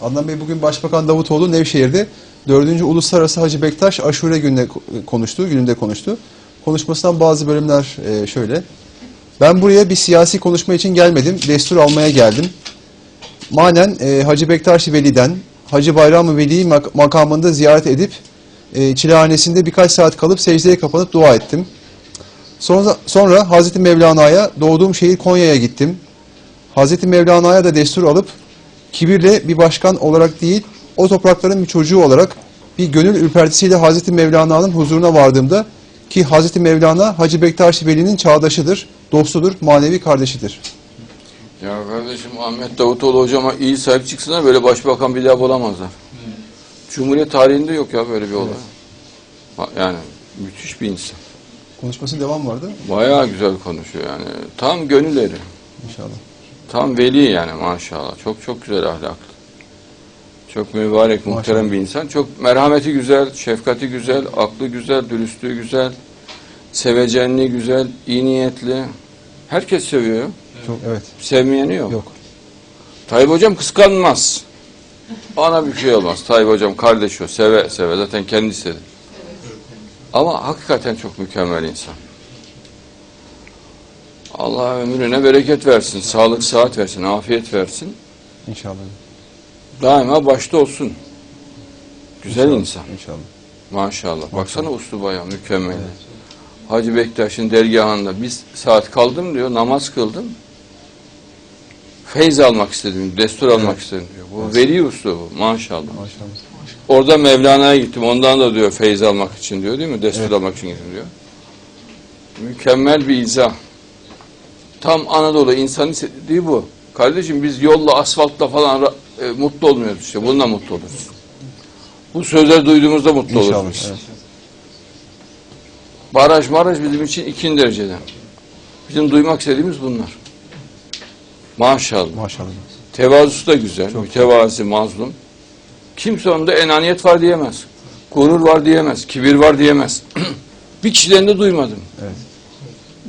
Adnan Bey bugün Başbakan Davutoğlu Nevşehir'de 4. Uluslararası Hacı Bektaş Aşure gününde konuştu, gününde konuştu. Konuşmasından bazı bölümler e, şöyle. Ben buraya bir siyasi konuşma için gelmedim, destur almaya geldim. Manen e, Hacı Bektaş Veli'den Hacı Bayram mak- makamında ziyaret edip e, çilehanesinde birkaç saat kalıp secdeye kapanıp dua ettim. Sonra, sonra Hazreti Mevlana'ya doğduğum şehir Konya'ya gittim. Hazreti Mevlana'ya da destur alıp kibirle bir başkan olarak değil, o toprakların bir çocuğu olarak bir gönül ürpertisiyle Hazreti Mevlana'nın huzuruna vardığımda ki Hazreti Mevlana Hacı Bektaş Veli'nin çağdaşıdır, dostudur, manevi kardeşidir. Ya kardeşim Ahmet Davutoğlu hocama iyi sahip çıksınlar böyle başbakan bir daha bulamazlar. Cumhuriyet tarihinde yok ya böyle bir olay. Ha- Yani müthiş bir insan. Konuşmasının devam vardı Bayağı güzel konuşuyor yani. Tam gönül eri. inşallah. Tam veli yani maşallah. Çok çok güzel ahlaklı. Çok mübarek, muhterem Maşallah. bir insan. Çok merhameti güzel, şefkati güzel, aklı güzel, dürüstlüğü güzel, sevecenliği güzel, iyi niyetli. Herkes seviyor. Çok evet. Sevmeyeni yok. Yok. Tayyip hocam kıskanmaz. Bana bir şey olmaz. Tayyip hocam kardeş o. Seve seve. Zaten kendi istedi. Ama hakikaten çok mükemmel insan. Allah ömrüne bereket versin. Sağlık, saat versin. Afiyet versin. İnşallah. Daima başta olsun. Güzel İnşallah, insan. İnşallah. Maşallah. Baksana uslu bayağı mükemmel. Hacı Bektaş'ın dergahında bir saat kaldım diyor. Namaz kıldım. Feyz almak istedim. Destur almak istedim diyor. Bu veli uslu bu. Maşallah. Maşallah. Orada Mevlana'ya gittim. Ondan da diyor feyz almak için diyor değil mi? Destur Evet. almak için gittim diyor. Mükemmel bir izah. Tam Anadolu insanın istediği bu. Kardeşim biz yolla, asfaltla falan e, mutlu olmuyoruz işte. Bununla mutlu oluruz. Bu sözleri duyduğumuzda mutlu İnşallah. oluruz. Evet. Baraj maraj bizim için ikinci dereceden. Bizim duymak istediğimiz bunlar. Maşallah. Maşallah. Tevazusu da güzel. Çok mütevazi, mazlum. Kimse onda enaniyet var diyemez. Gurur var diyemez. Kibir var diyemez. bir kişiden de duymadım. Evet.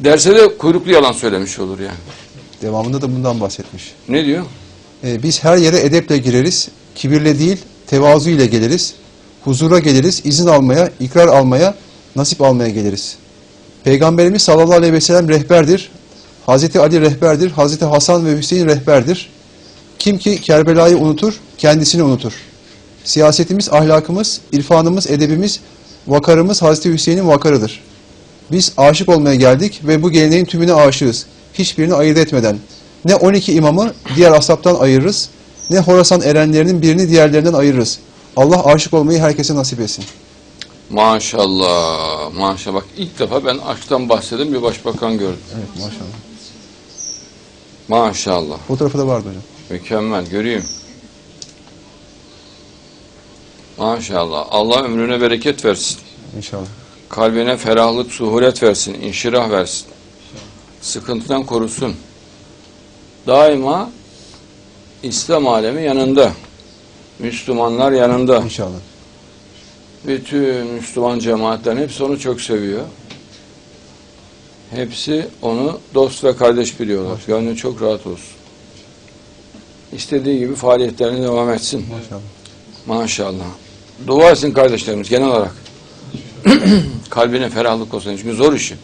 Derse de kuyruklu yalan söylemiş olur yani. Devamında da bundan bahsetmiş. Ne diyor? Ee, biz her yere edeple gireriz, kibirle değil, tevazu ile geliriz. Huzura geliriz, izin almaya, ikrar almaya, nasip almaya geliriz. Peygamberimiz sallallahu aleyhi ve sellem rehberdir. Hazreti Ali rehberdir, Hazreti Hasan ve Hüseyin rehberdir. Kim ki Kerbela'yı unutur, kendisini unutur. Siyasetimiz, ahlakımız, irfanımız, edebimiz, vakarımız Hazreti Hüseyin'in vakarıdır. Biz aşık olmaya geldik ve bu geleneğin tümüne aşığız. Hiçbirini ayırt etmeden. Ne 12 imamı diğer asaptan ayırırız, ne Horasan erenlerinin birini diğerlerinden ayırırız. Allah aşık olmayı herkese nasip etsin. Maşallah. Maşallah. Bak ilk defa ben aşktan bahseden bir başbakan gördüm. Evet maşallah. Maşallah. Fotoğrafı da vardı hocam. Mükemmel. Göreyim. Maşallah. Allah ömrüne bereket versin. İnşallah. Kalbine ferahlık, suhulet versin, inşirah versin. Sıkıntıdan korusun. Daima İslam alemi yanında. Müslümanlar yanında. İnşallah. Bütün Müslüman cemaatlerin hepsi onu çok seviyor. Hepsi onu dost ve kardeş biliyorlar. Gönlü çok rahat olsun. İstediği gibi faaliyetlerine devam etsin. Maşallah. Maşallah. Dua etsin kardeşlerimiz genel olarak. Kalbine ferahlık olsun. Çünkü zor işi.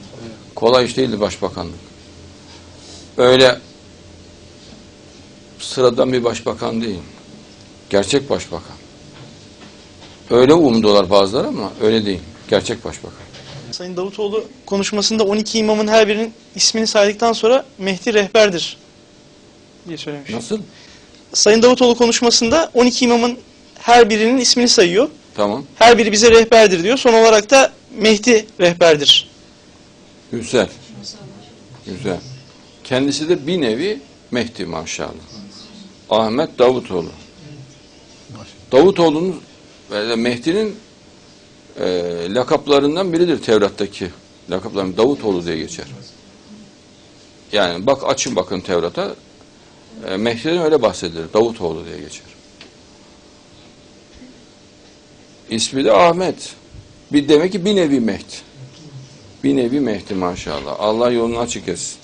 Kolay iş değildi başbakanlık. Öyle sıradan bir başbakan değil. Gerçek başbakan. Öyle umdular bazıları ama öyle değil. Gerçek başbakan. Sayın Davutoğlu konuşmasında 12 imamın her birinin ismini saydıktan sonra Mehdi rehberdir diye söylemiş. Nasıl? Sayın Davutoğlu konuşmasında 12 imamın her birinin ismini sayıyor. Tamam. Her biri bize rehberdir diyor. Son olarak da Mehdi rehberdir. Güzel. Güzel. Kendisi de bir nevi Mehdi maşallah. Ahmet Davutoğlu. Davutoğlu'nun ve Mehdi'nin e, lakaplarından biridir Tevrat'taki. Lakaplarım Davutoğlu diye geçer. Yani bak açın bakın Tevrat'a. E, Mehdi'den öyle bahsedilir. Davutoğlu diye geçer. İsmi de Ahmet. Bir demek ki bir nevi Mehdi. Bir nevi Mehdi maşallah. Allah yolunu açık etsin.